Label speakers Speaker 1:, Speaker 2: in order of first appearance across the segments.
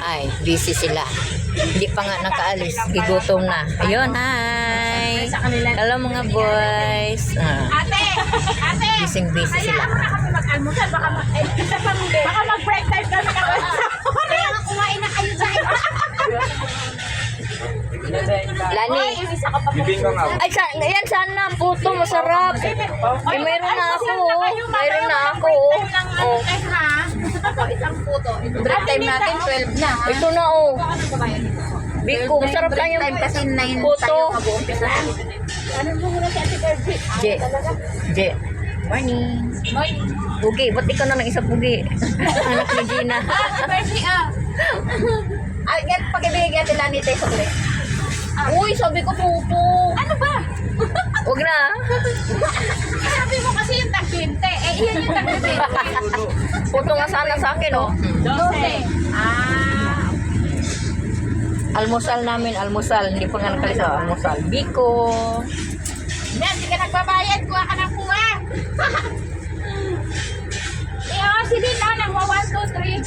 Speaker 1: Ay, busy sila. Hindi pa nga nakaalis. Gigutom na. Ayun, hi! Hello mga boys. Ah,
Speaker 2: Ate! Ate!
Speaker 1: busy busy sila.
Speaker 2: Na kami mag-almusal. Baka, eh, baka mag-break time kami ng Kaya kumain na kayo dyan.
Speaker 1: Lani. Ay, sa, ayan sana. Puto, masarap. Ay, mayroon na ako. oh. Mayroon na ako. oh.
Speaker 2: Ito, isang puto.
Speaker 3: Break time natin, 12 na. ha?
Speaker 1: Ito na oh. Biko, masarap lang yung
Speaker 3: Time kasi 9
Speaker 1: puto.
Speaker 2: Ano mo muna si Ate Virgie?
Speaker 1: Je. Je. Morning. Pugi, ba't ikaw na ng isa pugi? Anak ni Gina.
Speaker 2: Ate ah.
Speaker 3: Ay, yan, pag-ibigay natin lang nito yung sukli.
Speaker 1: Uy, sabi ko puto.
Speaker 2: Ano ba?
Speaker 1: Huwag na.
Speaker 2: Sabi mo kasi yung tag-20. Eh, iyan yung tag-20.
Speaker 1: Puto nga sana sa akin, oh.
Speaker 2: 12. Ah.
Speaker 1: Almusal namin, almusal. Hindi pa nga nakalisa, almusal. Biko.
Speaker 2: Yan, hindi ka nagbabayad. Kuha ka ng kuha. Eh, oh, si Din, oh, nagwa 1, 2, 3.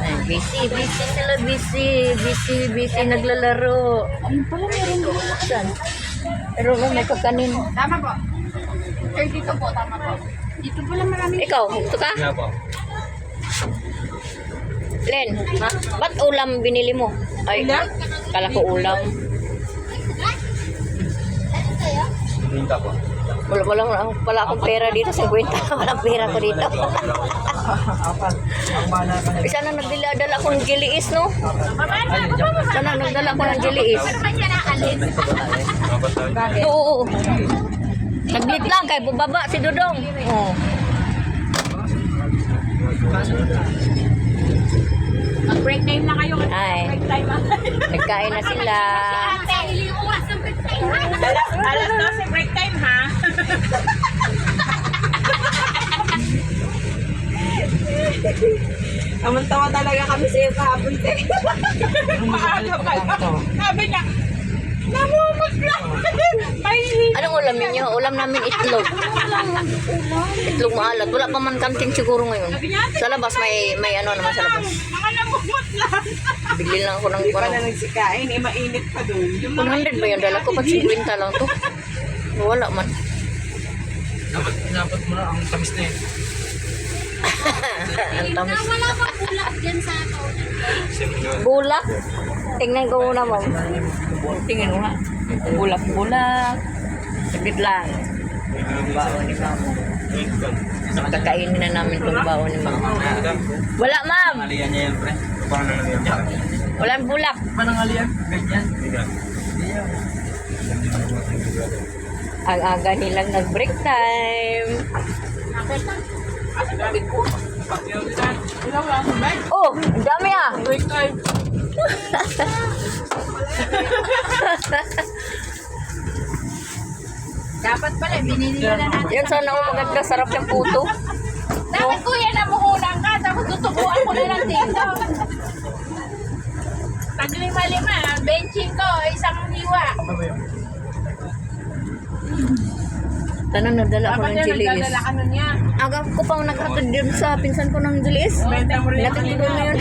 Speaker 1: Ay, busy, busy sila, busy. Busy, busy, naglalaro. Ayun pala, meron doon. Pero oh, may kakanin.
Speaker 2: Tama po. 32 po, tama po. Dito pala marami.
Speaker 1: Ikaw, gusto ka?
Speaker 4: Nga po.
Speaker 1: Len, ha? ba't ulam binili mo? Ay, kala ko ulam.
Speaker 4: Bibingka po.
Speaker 1: Wala, wala, wala, wala akong pera dito. 50 walang pera ko dito. Sana nagdala ko ng jiliis, no? Sana nagdala ko ng
Speaker 2: siya naalis?
Speaker 4: Dapat tayo.
Speaker 1: Oo. Saglit lang, kay bubaba si Dudong. Oo.
Speaker 2: Break time na kayo.
Speaker 1: Ay.
Speaker 2: Break time na.
Speaker 1: Nagkain na sila.
Speaker 2: Alas, alas 12 break time ha.
Speaker 3: Taman-tawa talaga kami sa iyo kahapon, te.
Speaker 2: Maaga pa lang. Sabi niya, namumot lang.
Speaker 1: Anong ulam ninyo? Ulam namin itlog. Itlog maalat. Wala pa man kantin siguro ngayon. Sa labas may may ano naman sa labas.
Speaker 2: mga namumot lang.
Speaker 1: Bigli lang ako ng
Speaker 3: Hindi pa na nagsikain, eh, mainit pa doon.
Speaker 1: 100 ba yun? Dala ko pag 50 lang to. Wala man.
Speaker 4: Dapat dapat mo na ang tamis na yun.
Speaker 1: Ang tamis.
Speaker 2: Wala pang ulap dyan sa ako.
Speaker 1: Bulak. Tingnan ko muna, ma'am. Tingnan mo nga. Bulak, bulak. Saglit lang. Baon ni ma'am. Kakainin na namin itong baon ni ma'am. Wala, ma'am.
Speaker 4: Aliyan niya yan, pre. Paano na lang yan?
Speaker 1: Walang bulak.
Speaker 4: Paano ng aliyan? Ganyan.
Speaker 1: Ang aga nilang nag-break time. Oh, ang dami ah.
Speaker 2: Dapat pala, binili na natin.
Speaker 1: Yan sana ako maganda. Sarap yung puto.
Speaker 2: Dapat kuya na ka, tapos tutubuan ko na lang dito.
Speaker 1: Sana nadala ng chilis.
Speaker 2: nagdadala ka nun niya.
Speaker 1: Aga ko pa naghatid din sa pinsan ko ng chilis. Natid ko na yun.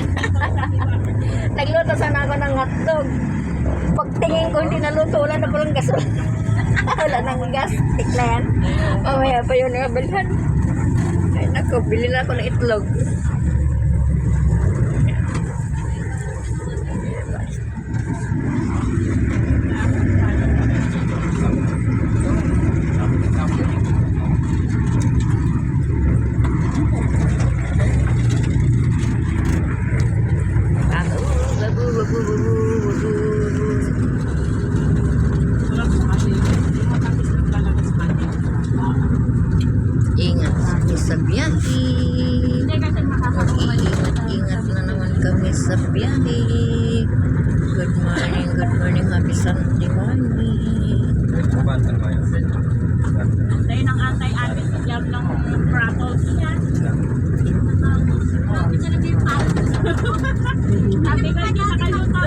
Speaker 1: Nagluto sana ako ng hotdog. Pagtingin ko hindi naluto, wala na palang gasol. wala nang gas. Tikla yan. Mamaya pa yun nabilhan. Ay nako, bili na ako ng itlog. Ingat kami sa biyahe. Mag-iingat-ingat. Good morning, good morning, happy Sunday morning.
Speaker 4: Kubantan mo
Speaker 2: Sabi ko, hindi na kayo to.